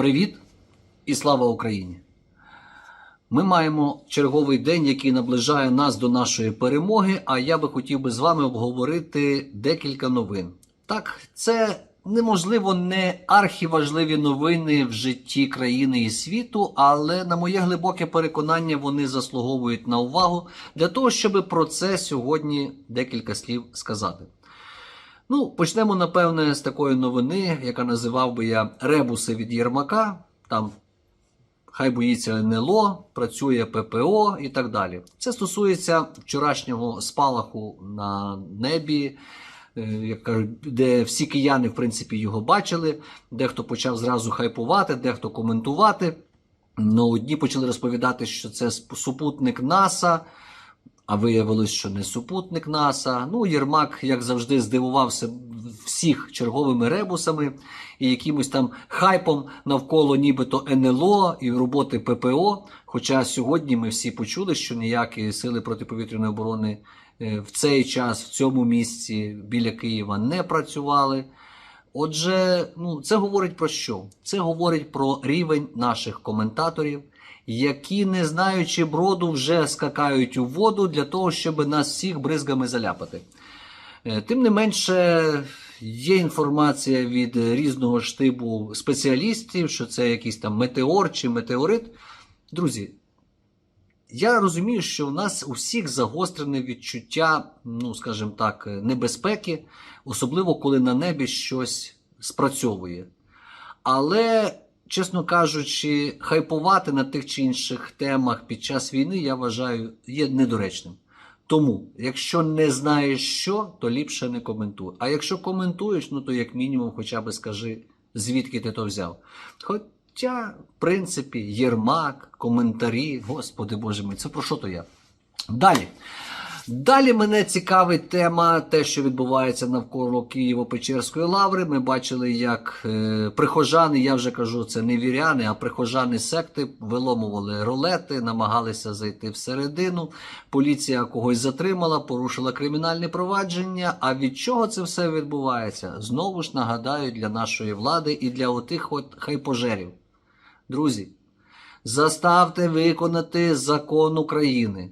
Привіт і слава Україні! Ми маємо черговий день, який наближає нас до нашої перемоги. А я би хотів би з вами обговорити декілька новин. Так, це неможливо не архіважливі новини в житті країни і світу, але на моє глибоке переконання вони заслуговують на увагу для того, щоб про це сьогодні декілька слів сказати. Ну, почнемо, напевне, з такої новини, яка називав би я Ребуси від Єрмака. Там хай боїться НЛО, працює ППО і так далі. Це стосується вчорашнього спалаху на небі, е, як кажуть, де всі кияни, в принципі, його бачили. Дехто почав зразу хайпувати, дехто коментувати. Ну, одні почали розповідати, що це супутник НАСА. А виявилось, що не супутник НАСА. Ну, Єрмак, як завжди, здивувався всіх черговими ребусами і якимось там хайпом навколо нібито НЛО і роботи ППО. Хоча сьогодні ми всі почули, що ніякі сили протиповітряної оборони е, в цей час, в цьому місці біля Києва не працювали. Отже, ну, це говорить про що? Це говорить про рівень наших коментаторів, які, не знаючи броду, вже скакають у воду для того, щоб нас всіх бризгами заляпати. Е, Тим не менше, є інформація від різного штибу спеціалістів, що це якийсь там метеор чи метеорит. Друзі, я розумію, що у нас у всіх загострене відчуття, ну скажімо так, небезпеки, особливо коли на небі щось спрацьовує. Але, чесно кажучи, хайпувати на тих чи інших темах під час війни, я вважаю, є недоречним. Тому, якщо не знаєш що, то ліпше не коментуй. А якщо коментуєш, ну то як мінімум хоча б скажи, звідки ти то взяв. Хоча, в принципі, Єрмак, коментарі, господи боже мій, це про що то я? Далі. Далі мене цікавить тема, те, що відбувається навколо Києво-Печерської лаври. Ми бачили, як е, прихожани, я вже кажу, це не віряни, а прихожани секти виломували ролети, намагалися зайти всередину. Поліція когось затримала, порушила кримінальне провадження. А від чого це все відбувається? Знову ж нагадаю для нашої влади і для отих от хайпожерів. Друзі, заставте виконати закон України.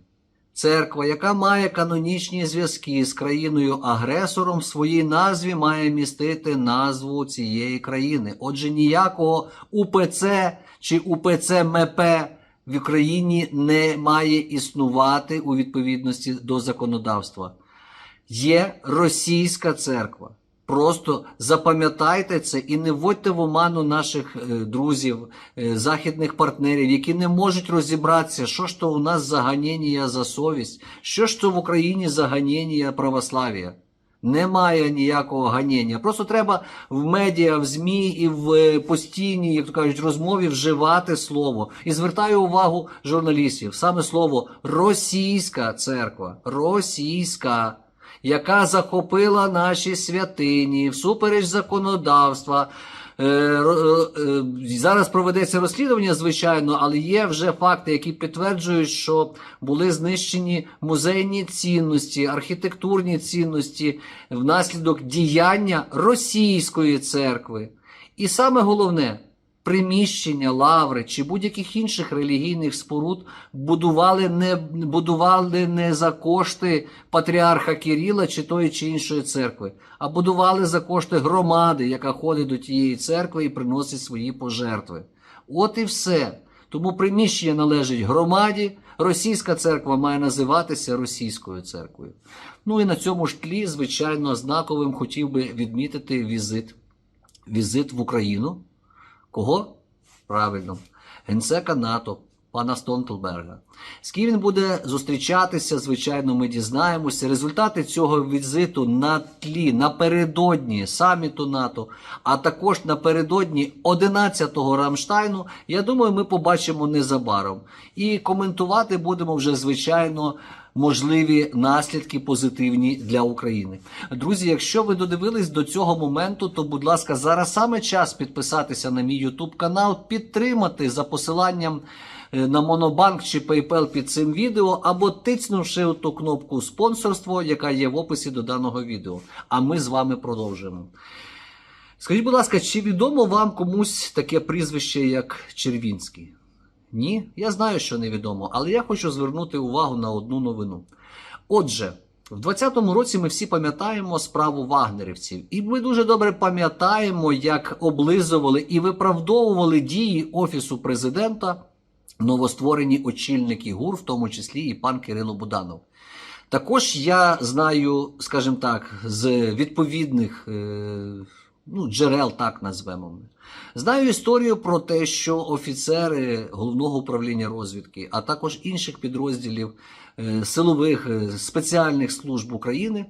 Церква, яка має канонічні зв'язки з країною-агресором, в своїй назві має містити назву цієї країни. Отже, ніякого УПЦ чи УПЦ МП в Україні не має існувати у відповідності до законодавства. Є російська церква. Просто запам'ятайте це і не вводьте в оману наших е, друзів, е, західних партнерів, які не можуть розібратися, що ж то у нас за ганіння за совість, що ж то в Україні за ганіння православ'я. Немає ніякого ганіння. Просто треба в медіа, в ЗМІ і в е, постійній, як то кажуть, розмові вживати слово. І звертаю увагу журналістів. Саме слово російська церква. Російська яка захопила наші святині всупереч законодавства. Е, ро- е, Зараз проведеться розслідування, звичайно, але є вже факти, які підтверджують, що були знищені музейні цінності, архітектурні цінності внаслідок діяння російської церкви. І саме головне, приміщення, лаври чи будь-яких інших релігійних споруд будували не, будували не за кошти патріарха Кирила чи тої чи іншої церкви, а будували за кошти громади, яка ходить до тієї церкви і приносить свої пожертви. От і все. Тому приміщення належить громаді. Російська церква має називатися російською церквою. Ну і на цьому ж тлі, звичайно, знаковим хотів би відмітити візит, візит в Україну. Кого? Правильно, генсека НАТО, пана Стонтелберга. З ким він буде зустрічатися, звичайно, ми дізнаємося. Результати цього візиту на тлі напередодні саміту НАТО, а також напередодні 11-го Рамштайну, я думаю, ми побачимо незабаром. І коментувати будемо вже, звичайно, можливі наслідки позитивні для України. Друзі, якщо ви додивились до цього моменту, то будь ласка, зараз саме час підписатися на мій YouTube канал, підтримати за посиланням е, на Монобанк чи PayPal під цим відео, або тицнувши ту кнопку спонсорство, яка є в описі до даного відео. А ми з вами продовжуємо. Скажіть, будь ласка, чи відомо вам комусь таке прізвище, як Червінський? Ні, я знаю, що невідомо, але я хочу звернути увагу на одну новину. Отже, в 2020 році ми всі пам'ятаємо справу вагнерівців, і ми дуже добре пам'ятаємо, як облизували і виправдовували дії Офісу президента новостворені очільники ГУР, в тому числі і пан Кирило Буданов. Також я знаю, скажімо так, з відповідних е, ну, джерел, так назвемо. Знаю історію про те, що офіцери головного управління розвідки, а також інших підрозділів е, силових е, спеціальних служб України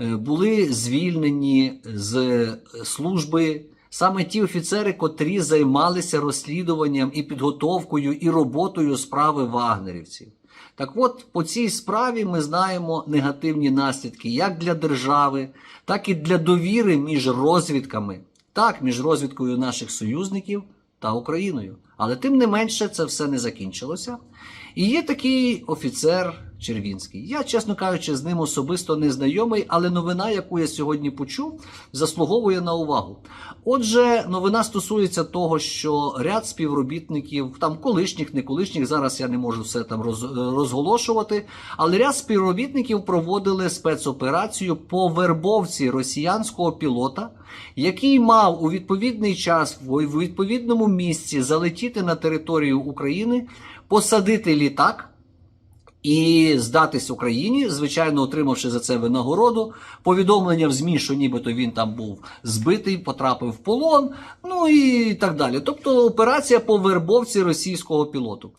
е, були звільнені з служби саме ті офіцери, котрі займалися розслідуванням і підготовкою і роботою справи вагнерівців. Так от, по цій справі ми знаємо негативні наслідки як для держави, так і для довіри між розвідками, так, між розвідкою наших союзників та Україною. Але тим не менше це все не закінчилося. І є такий офіцер Червінський. Я, чесно кажучи, з ним особисто не знайомий, але новина, яку я сьогодні почув, заслуговує на увагу. Отже, новина стосується того, що ряд співробітників, там колишніх, не колишніх, зараз я не можу все там роз- розголошувати, але ряд співробітників проводили спецоперацію по вербовці росіянського пілота, який мав у відповідний час в відповідному місці залетіти на територію України, посадити літак. І здатись Україні, звичайно, отримавши за це винагороду, повідомлення в ЗМІ, що нібито він там був збитий, потрапив в полон, ну і так далі. Тобто операція по вербовці російського пілоту.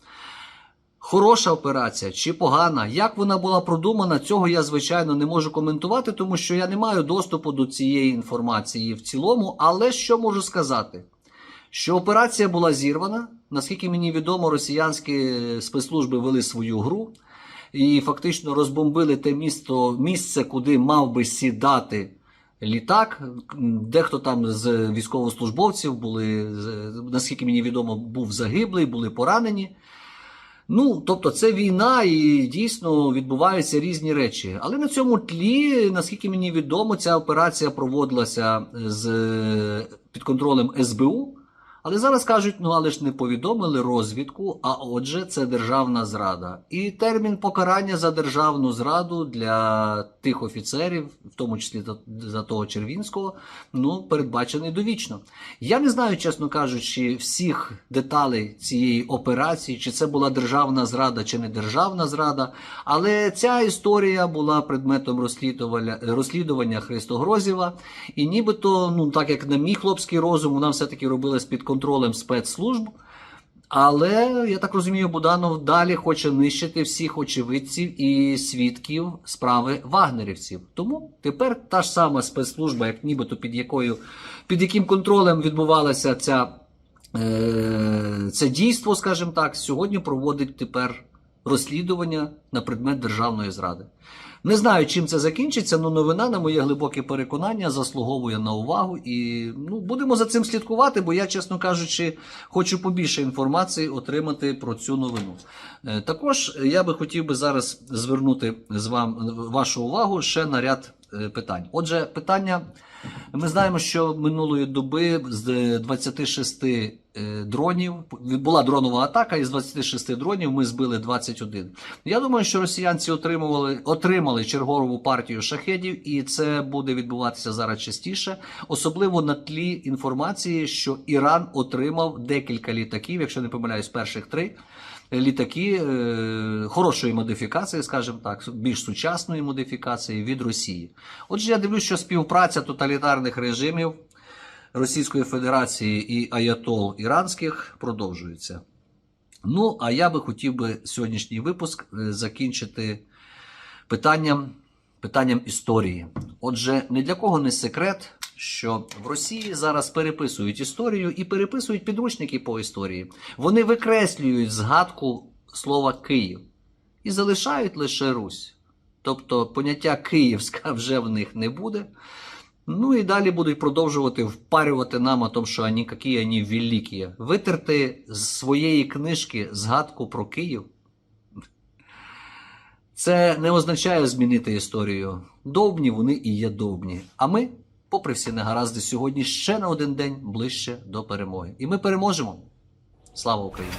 Хороша операція чи погана, як вона була продумана, цього я звичайно не можу коментувати, тому що я не маю доступу до цієї інформації в цілому. Але що можу сказати? Що операція була зірвана, наскільки мені відомо, росіянські спецслужби вели свою гру і фактично розбомбили те місто, місце, куди мав би сідати літак. Дехто там з військовослужбовців були, наскільки мені відомо, був загиблий, були поранені. Ну, тобто, це війна, і дійсно відбуваються різні речі. Але на цьому тлі, наскільки мені відомо, ця операція проводилася з під контролем СБУ. Але зараз кажуть, ну але ж не повідомили розвідку, а отже, це державна зрада. І термін покарання за державну зраду для тих офіцерів, в тому числі за, того Червінського, ну передбачений довічно. Я не знаю, чесно кажучи, всіх деталей цієї операції, чи це була державна зрада, чи не державна зрада. Але ця історія була предметом розслідування, розслідування Христогрозєва. І нібито, ну так як на мій хлопський розум, вона все-таки робилась під контролем спецслужб. Але я так розумію, Буданов далі хоче нищити всіх очевидців і свідків справи вагнерівців. Тому тепер та ж сама спецслужба, як нібито під якою під яким контролем відбувалася ця, е, це дійство, скажімо так, сьогодні проводить тепер розслідування на предмет державної зради. Не знаю, чим це закінчиться, але новина, на моє глибоке переконання, заслуговує на увагу. І ну, будемо за цим слідкувати, бо я, чесно кажучи, хочу побільше інформації отримати про цю новину. Е, Також я би хотів би зараз звернути з вам вашу увагу ще на ряд питань. Отже, питання. Ми знаємо, що минулої доби з 26 е, дронів була дронова атака, і з 26 дронів ми збили 21. Я думаю, що росіянці отримували отримали чергову партію шахедів, і це буде відбуватися зараз частіше, особливо на тлі інформації, що Іран отримав декілька літаків, якщо не помиляюсь, перших три. Літаки е, хорошої модифікації, скажімо так, більш сучасної модифікації від Росії. Отже, я дивлюсь, що співпраця тоталітарних режимів Російської Федерації і аятол іранських продовжується. Ну, а я би хотів би сьогоднішній випуск е, закінчити питанням, питанням історії. Отже, ні для кого не секрет, що в Росії зараз переписують історію і переписують підручники по історії. Вони викреслюють згадку слова Київ і залишають лише Русь. Тобто поняття Київська вже в них не буде. Ну і далі будуть продовжувати впарювати нам о том, що вони які вони великі. Витерти з своєї книжки згадку про Київ. Це не означає змінити історію. Довбні вони і є довбні. А ми попри всі негаразди, сьогодні ще на один день ближче до перемоги. І ми переможемо. Слава Україні!